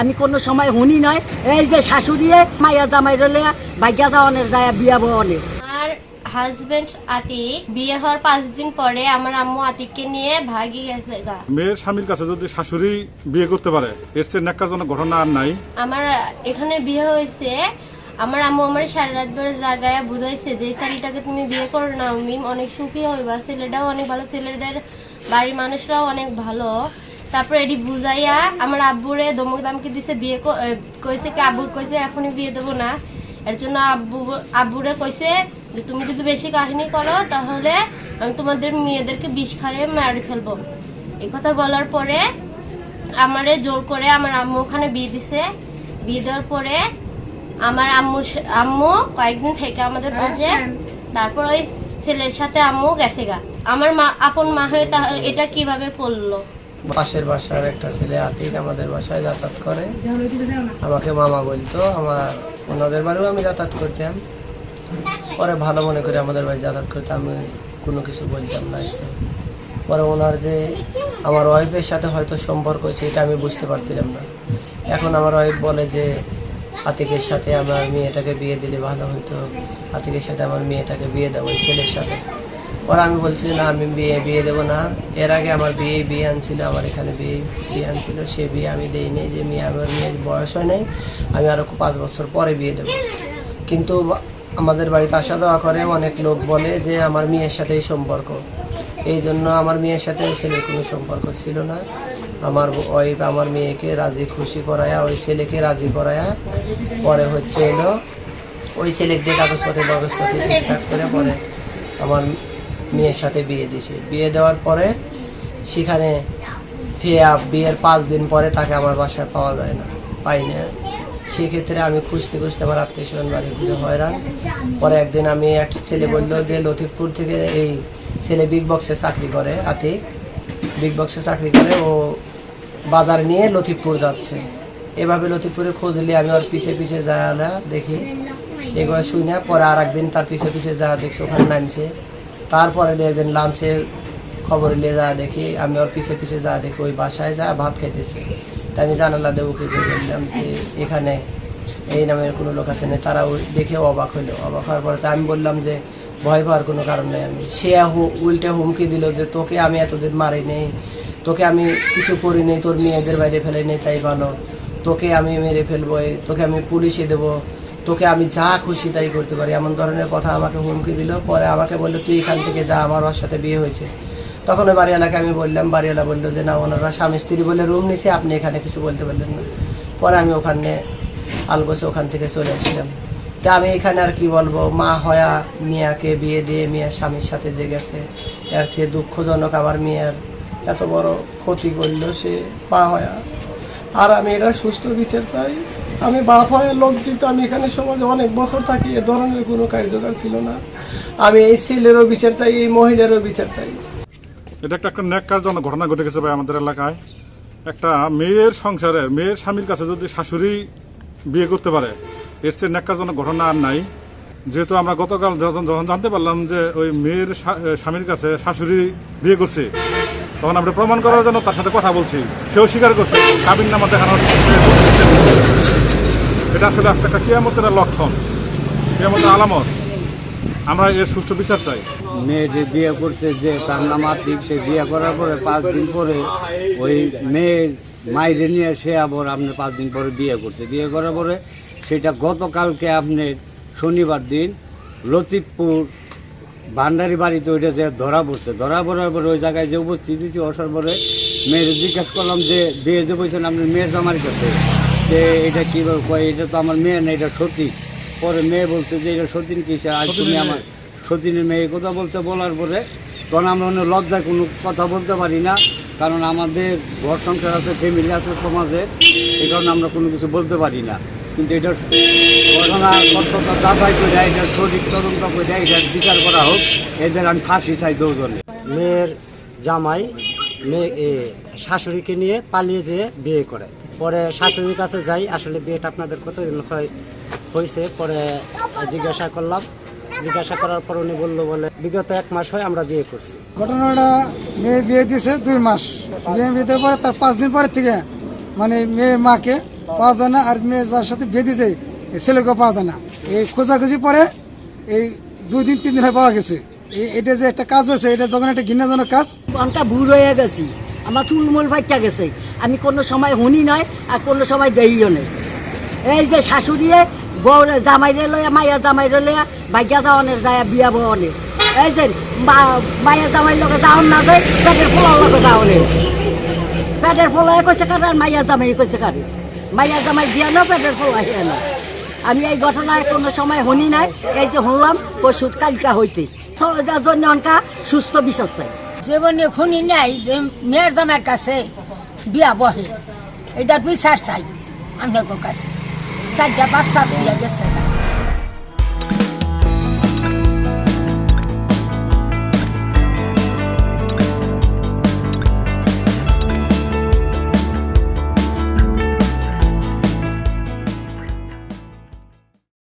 আমি কোনো সময় শুনি নয় এই যে শাশুড়িয়ে মাইয়া জামাই রলে ভাগ্যা যাওয়ানের যায় বিয়া বনের আমার হাজবেন্ড আতিক বিয়ে হওয়ার পাঁচ দিন পরে আমার আম্মু আতিককে নিয়ে ভাগি গেছে গা। মেয়ের স্বামীর কাছে যদি শাশুড়ি বিয়ে করতে পারে এর চেয়ে ন্যাক্কারজনক ঘটনা আর নাই। আমার এখানে বিয়ে হয়েছে আমার আম্মু আমার সারা রাত ধরে জাগায় বুঝাইছে যে ছেলেটাকে তুমি বিয়ে করো না মিম অনেক সুখী হইবা ছেলেটাও অনেক ভালো ছেলেদের বাড়ির মানুষরাও অনেক ভালো। তারপরে এটি বুঝাইয়া আমার আব্বুরে দমক দামকে দিছে বিয়ে কইছে কি আব্বু কইছে এখনই বিয়ে দেবো না। এর জন্য আব্বু আব্বুরে কইছে যে তুমি যদি বেশি কাহিনী করো তাহলে আমি তোমাদের মেয়েদেরকে বিষ খাইয়ে মারি ফেলব। এই কথা বলার পরে আমারে জোর করে আমার আম্মু ওখানে বিয়ে দিছে। বিয়ে দেওয়ার পরে আমার আম্মু আম্মু কয়েকদিন থেকে আমাদের কাছে তারপর ওই ছেলের সাথে আম্মু গেছে গা। আমার মা আপন মা হয়ে তাহলে এটা কীভাবে করল? পাশের বাসার একটা ছেলে আতিক আমাদের বাসায় যাতায়াত করে। আমাকে মামা বলতো, আমার ওনাদের বাড়িও আমি যাতায়াত করতাম। পরে ভালো মনে করে আমাদের বাড়ি যাতায়াত করতে আমি কোনো কিছু বলতাম না আসতে পরে ওনার যে আমার ওয়াইফের সাথে হয়তো সম্পর্ক হয়েছে এটা আমি বুঝতে পারছিলাম না। এখন আমার ওয়াইফ বলে যে, আতিকের সাথে আমার মেয়েটাকে বিয়ে দিলে ভালো হতো আতিকের সাথে আমার মেয়েটাকে বিয়ে দেবো ছেলের সাথে। পরে আমি বলছি, না, আমি বিয়ে বিয়ে দেবো না। এর আগে আমার বিয়ে বিয়ে আনছিল, আমার এখানে বিয়ে বিয়ে আনছিল। সে বিয়ে আমি দিইনি, যে মেয়ে, আমার মেয়ের বয়স হয় নাই, আমি আরও পাঁচ বছর পরে বিয়ে দেবো। কিন্তু আমাদের বাড়িতে আসা যাওয়া করে অনেক লোক বলে যে, আমার মেয়ের সাথেই সম্পর্ক। এই জন্য আমার মেয়ের সাথে ছেলের কোনো সম্পর্ক ছিল না। আমার ওয়াইফ আমার মেয়েকে রাজি, খুশি করায়া, ওই ছেলেকে রাজি করায়া পরে হচ্ছে এলো। ওই ছেলেকে কাগজপত্র কাগজপত্র ঠিকঠাক করে পরে আমার মেয়ের সাথে বিয়ে দিয়েছে। বিয়ে দেওয়ার পরে সেখানে বিয়ের পাঁচ দিন পরে তাকে আমার বাসায় পাওয়া যায় না, পাই না। সেক্ষেত্রে আমি খুঁজতে খুঁজতে আমার আত্মীয় স্বজন বাড়ি ঘুরে হয়রান। পরে একদিন আমি এক ছেলে বলল যে, লতিফপুর থেকে এই ছেলে বিগ বক্সে চাকরি করে, আতিক। বিগ বক্সে চাকরি করে, ও বাজার নিয়ে লতিফপুর যাচ্ছে। এভাবে লতিফপুরে খোঁজ নিয়ে আমি ওর পিছে পিছে যাওয়া দেখি। এগুলো শুনে পরে আর একদিন তার পিছে পিছে যা দেখছি, ওখানে নামছে। তারপরে একদিন লাঞ্চে খবর নিয়ে যা দেখি, আমি ওর পিছে পিছে যা দেখি, ওই বাসায় যা ভাত খাইতেছে। তাই আমি জানালা দেবো কি বললাম যে, এখানে এই নামের কোনো লোক আছে না তারা ওই দেখে অবাক হলো অবাক হওয়ার পরে তো আমি বললাম যে, ভয় পাওয়ার কোনো কারণ নেই আমি। সে উল্টে হুমকি দিল যে, তোকে আমি এতদিন মারি নেই, তোকে আমি কিছু করি নেই, তোর মেয়েদের বাইরে ফেলে নেই, তাই ভালো। তোকে আমি মেরে ফেলব তোকে আমি পুলিশে দেবো তোকে আমি যা খুশি তাই করতে পারি। এমন ধরনের কথা আমাকে হুমকি দিল। পরে আমাকে বলল, তুই এখান থেকে যা, আমার ওর সাথে বিয়ে হয়েছে। তখন ওই বাড়িওয়ালাকে আমি বললাম, বাড়িওয়ালা বলল যে, না, ওনারা স্বামী স্ত্রী বলে রুম নিছে, আপনি এখানে কিছু বলতে পারলেন না। পরে আমি ওখানে আলগোছে ওখান থেকে চলে আসলাম। তা আমি এখানে আর কি বলব? মা হয়া, মিয়াকে বিয়ে দিয়ে মিয়ার স্বামীর সাথে যে গেছে আর সে দুঃখজনক আমার মেয়ের এত বড় ক্ষতি করল সে, মা হয়া। আর আমি এটা সুস্থ বিচার চাই। আমি বাপ হয়ে লজ্জিত আমি এখানে সমাজে অনেক বছর থাকি, এ ধরনের কোনো কার্যকর ছিল না। আমি এই ছেলেরও বিচার চাই, এই মহিলারও বিচার চাই। এটা একটা একটা ন্যাক্কারজনক ঘটনা ঘটে গেছে ভাই আমাদের এলাকায়। একটা মেয়ের সংসারের, মেয়ের স্বামীর কাছে যদি শাশুড়ি বিয়ে করতে পারে, এর চেয়ে ন্যাক্কারজনক ঘটনা আর নাই। যেহেতু আমরা গতকাল যখন যখন জানতে পারলাম যে ওই মেয়ের স্বামীর কাছে শাশুড়ি বিয়ে করছে, তখন আমরা প্রমাণ করার জন্য তার সাথে কথা বলছি। সেও স্বীকার করছে কাবিন নামা দেখানোর এটা আসলে একটা কিয়ামতের লক্ষণ, কিয়ামতের আলামত। আমরা এর সুষ্ঠু বিচার চাই। মেয়ে যে বিয়ে করছে, যে তার নাম আতিক, সে বিয়ে করার পরে পাঁচ দিন পরে ওই মেয়ের মাইরে নিয়ে সে আবার আপনি পাঁচ দিন পরে বিয়ে করছে। বিয়ে করার পরে সেটা গতকালকে আপনি শনিবার দিন লতিফপুর ভান্ডারি বাড়িতে ওইটা যে ধরা পড়ছে। ধরা পড়ার পরে ওই জায়গায় যে উপস্থিত হয়েছি পরে মেয়ের জিজ্ঞাসা করলাম যে, বিয়ে যে বলছেন আপনি মেয়ের জামার কাছে? যে এটা কীভাবে কয় এটা তো আমার মেয়ে না এটা সতী। পরে মেয়ে বলছে যে এটা সতীন কিসে আজ তুমি আমার সতীনের মেয়ে। কথা বলতে বলার পরে তখন আমরা অন্য লজ্জায় কোনো কথা বলতে পারি না কারণ আমাদের ঘর সংসার আছে ফ্যামিলি আছে সমাজে এই কারণে আমরা কোনো কিছু বলতে পারি না। কিন্তু এটা ঘটনা সত্যতা যাচাই করে এটা সঠিক তদন্ত করে এটা বিচার করা হোক এদের আমি ফাঁসি চাই দুজনে। মেয়ের জামাই মেয়ে এ, শাশুড়িকে নিয়ে পালিয়ে যেয়ে বিয়ে করে। পরে শাশুড়ির কাছে যাই আসলে বিয়েটা আপনাদের কতদিন হয় হয়েছে পরে জিজ্ঞাসা করলাম। জিজ্ঞাসা করার পর উনি বলল বলে বিগত এক মাস হয় আমরা বিয়ে করছি। ঘটনাটা মেয়ে বিয়ে দিয়েছে দুই মাস। বিয়ে বিয়ে দেওয়ার পরে তার পাঁচ দিন পরে থেকে মানে মেয়ের মাকে পাওয়া যায় না আর মেয়ে যার সাথে বিয়ে দিয়েছে ছেলেকেও পাওয়া যায় না। এই খোঁজাখুঁজি পরে এই দুই দিন তিন দিন হয় পাওয়া গেছে। এই- এটা যে একটা কাজ হয়েছে এটা যখন একটা ঘৃণাজনক কাজ। অনকা বুড়ো হয়ে গেছি। আমার চুলমুল ফাইটা গেছে। আমি কোনো সময় শুনি নয় আর কোনো সময় দেইও নেই। এই যে শাশুড়িয়ে বউ জামাইরে লইয়া মাইয়া জামাইরে লইয়া ভাইয়া যাওয়ানের যায় বিয়া বনের এই যে মা- মাইয়া জামাইর লগে যাওয়ান না যায় পেটের পোলার লগে যাওয়ানে পেটের পোলায় কইছে কারে আর মাইয়া জামাই কইছে কারে? মাইয়া জামাই দিয়া না পেটের পোলা হিয়া না আমি এই ঘটনায় কোনো সময় শুনি নাই। এই যে শুনলাম পশু কালকা হইতে জন্য অনকা সুস্থ বিশ্বাস চাই। জীবনে খুনি নাই, যে মেয়ের জামার কাছে বিয়া বহে এটা বিচার চাই আমাদের কাছে। চারটা বাচ্চা তুলে গেছে।